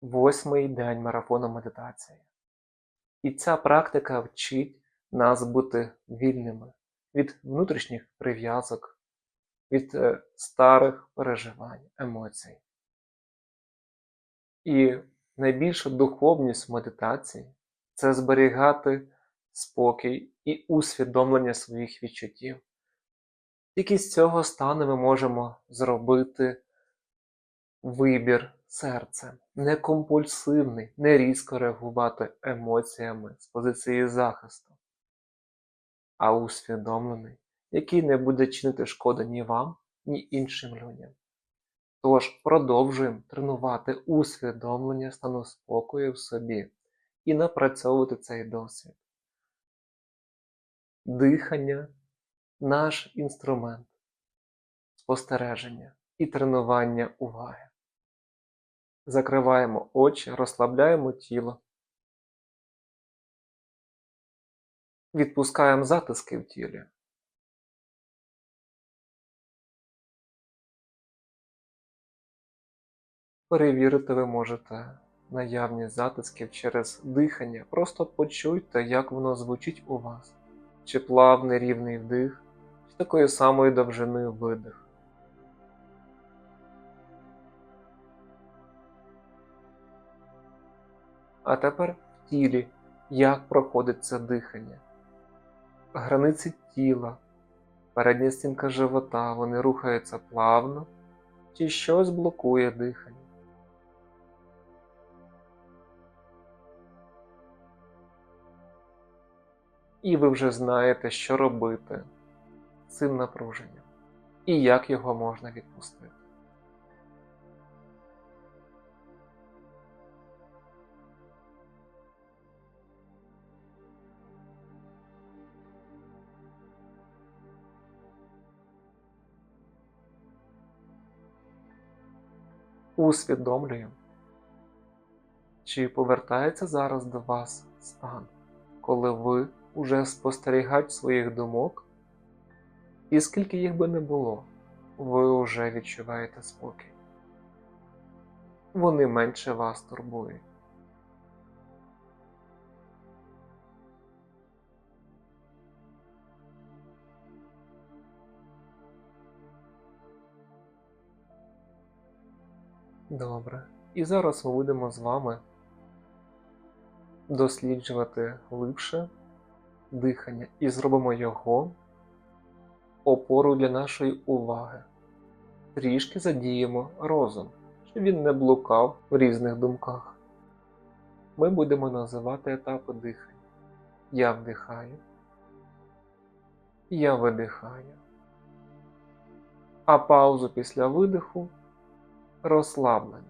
восьмий день марафону медитації. І ця практика вчить нас бути вільними від внутрішніх прив'язок, від е, старих переживань, емоцій. І найбільша духовність медитації це зберігати спокій і усвідомлення своїх відчуттів. Тільки з цього стану ми можемо зробити вибір серцем, не компульсивний, не різко реагувати емоціями з позиції захисту, а усвідомлений, який не буде чинити шкоди ні вам, ні іншим людям. Тож продовжуємо тренувати усвідомлення стану спокою в собі і напрацьовувати цей досвід. Дихання наш інструмент спостереження і тренування уваги. Закриваємо очі, розслабляємо тіло. Відпускаємо затиски в тілі. Перевірити ви можете наявність затисків через дихання. Просто почуйте, як воно звучить у вас. Чи плавний рівний вдих, чи такої самої довжини видих. А тепер тілі, як проходить це дихання. Границі тіла, передня стінка живота, вони рухаються плавно, чи щось блокує дихання. І ви вже знаєте, що робити цим напруженням і як його можна відпустити. Усвідомлюємо, чи повертається зараз до вас стан, коли ви уже спостерігач своїх думок, і скільки їх би не було, ви вже відчуваєте спокій. Вони менше вас турбують. Добре. І зараз ми будемо з вами досліджувати глибше дихання і зробимо його опору для нашої уваги. Трішки задіємо розум, щоб він не блукав в різних думках. Ми будемо називати етапи дихання. Я вдихаю, я видихаю. А паузу після видиху розслаблення.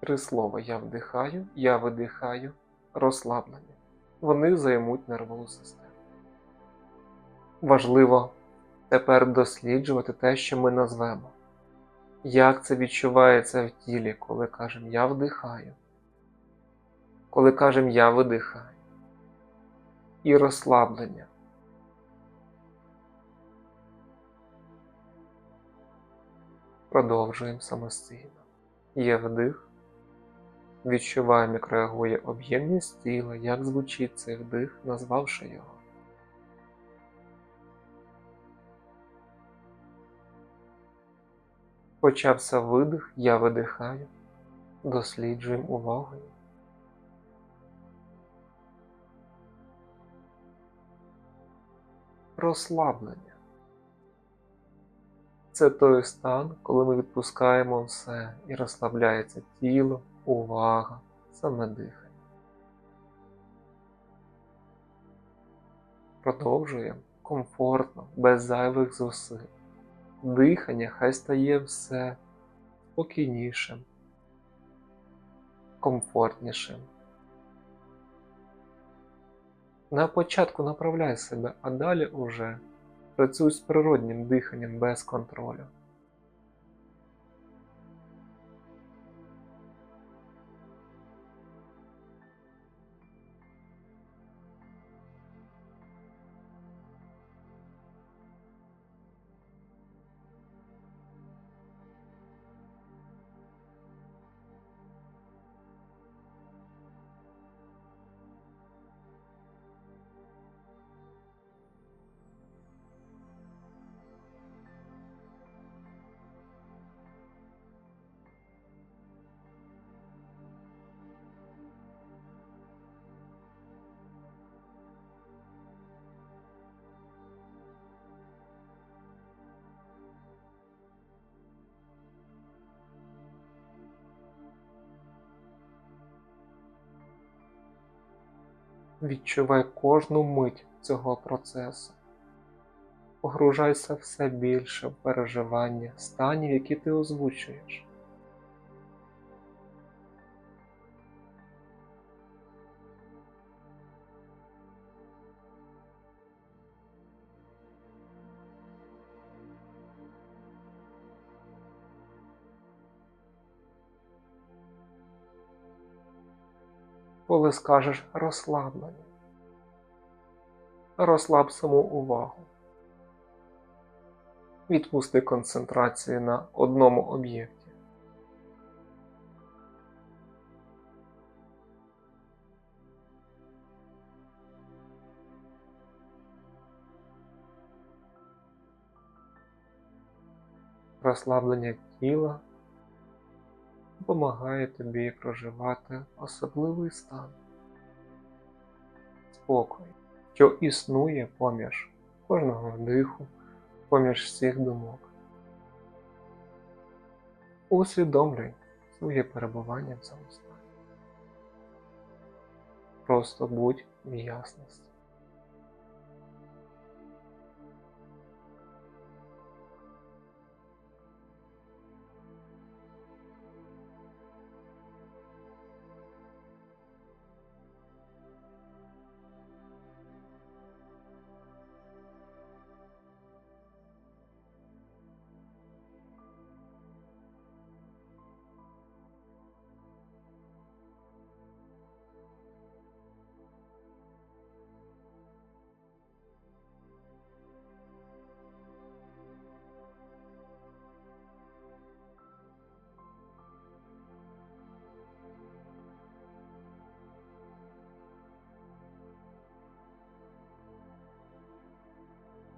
Три слова я вдихаю, я видихаю, розслаблення. Вони займуть нервову систему. Важливо тепер досліджувати те, що ми назвемо. Як це відчувається в тілі, коли кажемо я вдихаю, коли кажемо я видихаю. І розслаблення. Продовжуємо самостійно. Є вдих. Відчуваємо, як реагує об'ємність тіла, як звучить цей вдих, назвавши його. Почався видих, я видихаю, досліджуємо увагою. Розслаблення. Це той стан, коли ми відпускаємо все і розслабляється тіло, увага, саме дихання. Продовжуємо комфортно, без зайвих зусиль. Дихання хай стає все спокійнішим, комфортнішим. На початку направляй себе, а далі уже працюй з природнім диханням без контролю. Відчувай кожну мить цього процесу. Погружайся все більше в переживання станів, які ти озвучуєш. Коли скажеш розслаблення, розслаб саму увагу. Відпусти концентрацію на одному об'єкті. Розслаблення тіла допомагає тобі проживати особливий стан, спокій, що існує поміж кожного вдиху, поміж всіх думок. Усвідомлюй своє перебування в цьому стані. Просто будь в ясності.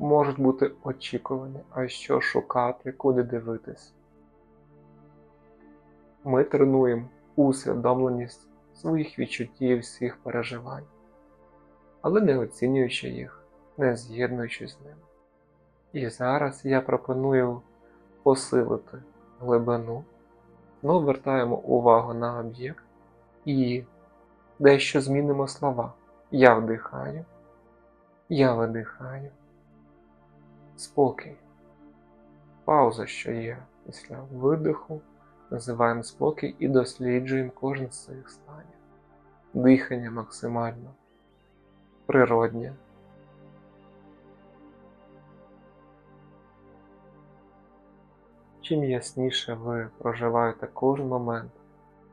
Можуть бути очікування, а що шукати, куди дивитись. Ми тренуємо усвідомленість своїх відчуттів, всіх переживань, але не оцінюючи їх, не з'єднуючись з ними. І зараз я пропоную посилити глибину, знову вертаємо увагу на об'єкт і дещо змінимо слова. Я вдихаю, я видихаю спокій. Пауза, що є після видиху, називаємо спокій і досліджуємо кожен з цих станів. Дихання максимально природнє. Чим ясніше ви проживаєте кожен момент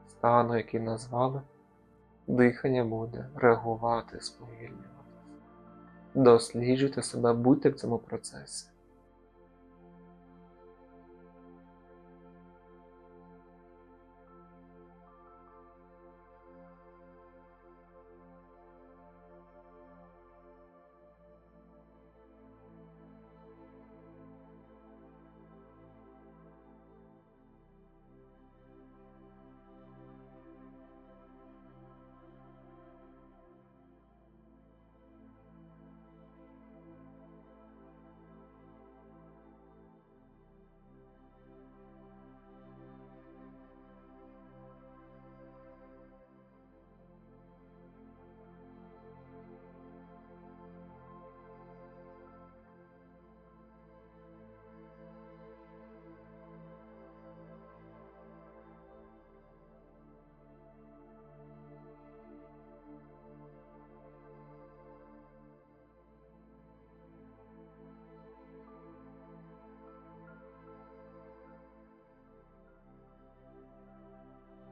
стану, який назвали, дихання буде реагувати сповільнювати. Досліджуйте себе, будьте в цьому процесі.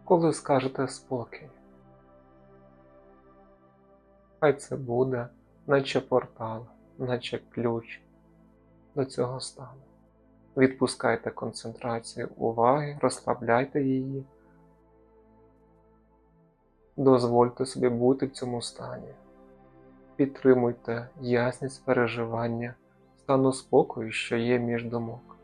Коли скажете спокій. Хай це буде, наче портал, наче ключ до цього стану. Відпускайте концентрацію уваги, розслабляйте її, дозвольте собі бути в цьому стані. Підтримуйте ясність переживання, стану спокою, що є між думок.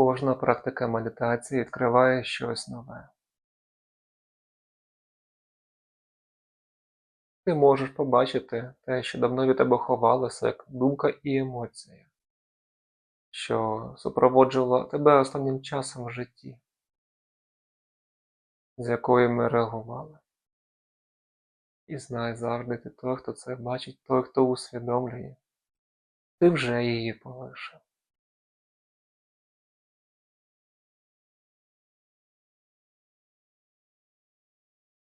Кожна практика медитації відкриває щось нове. Ти можеш побачити те, що давно від тебе ховалося, як думка і емоція, що супроводжувала тебе останнім часом в житті, з якою ми реагували. І знай завжди ти той, хто це бачить, той, хто усвідомлює, ти вже її полишив.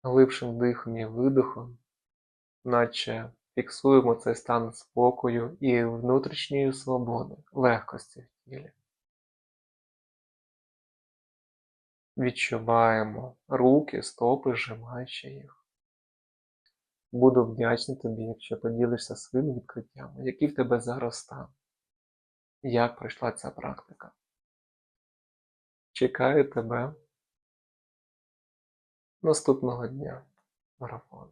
Глибшим дихом і видихом, наче фіксуємо цей стан спокою і внутрішньої свободи, легкості в тілі. Відчуваємо руки, стопи, зжимаючи їх. Буду вдячний тобі, якщо поділишся своїми відкриттями, який в тебе зараз стан, як пройшла ця практика. Чекаю тебе наступного дня марафону.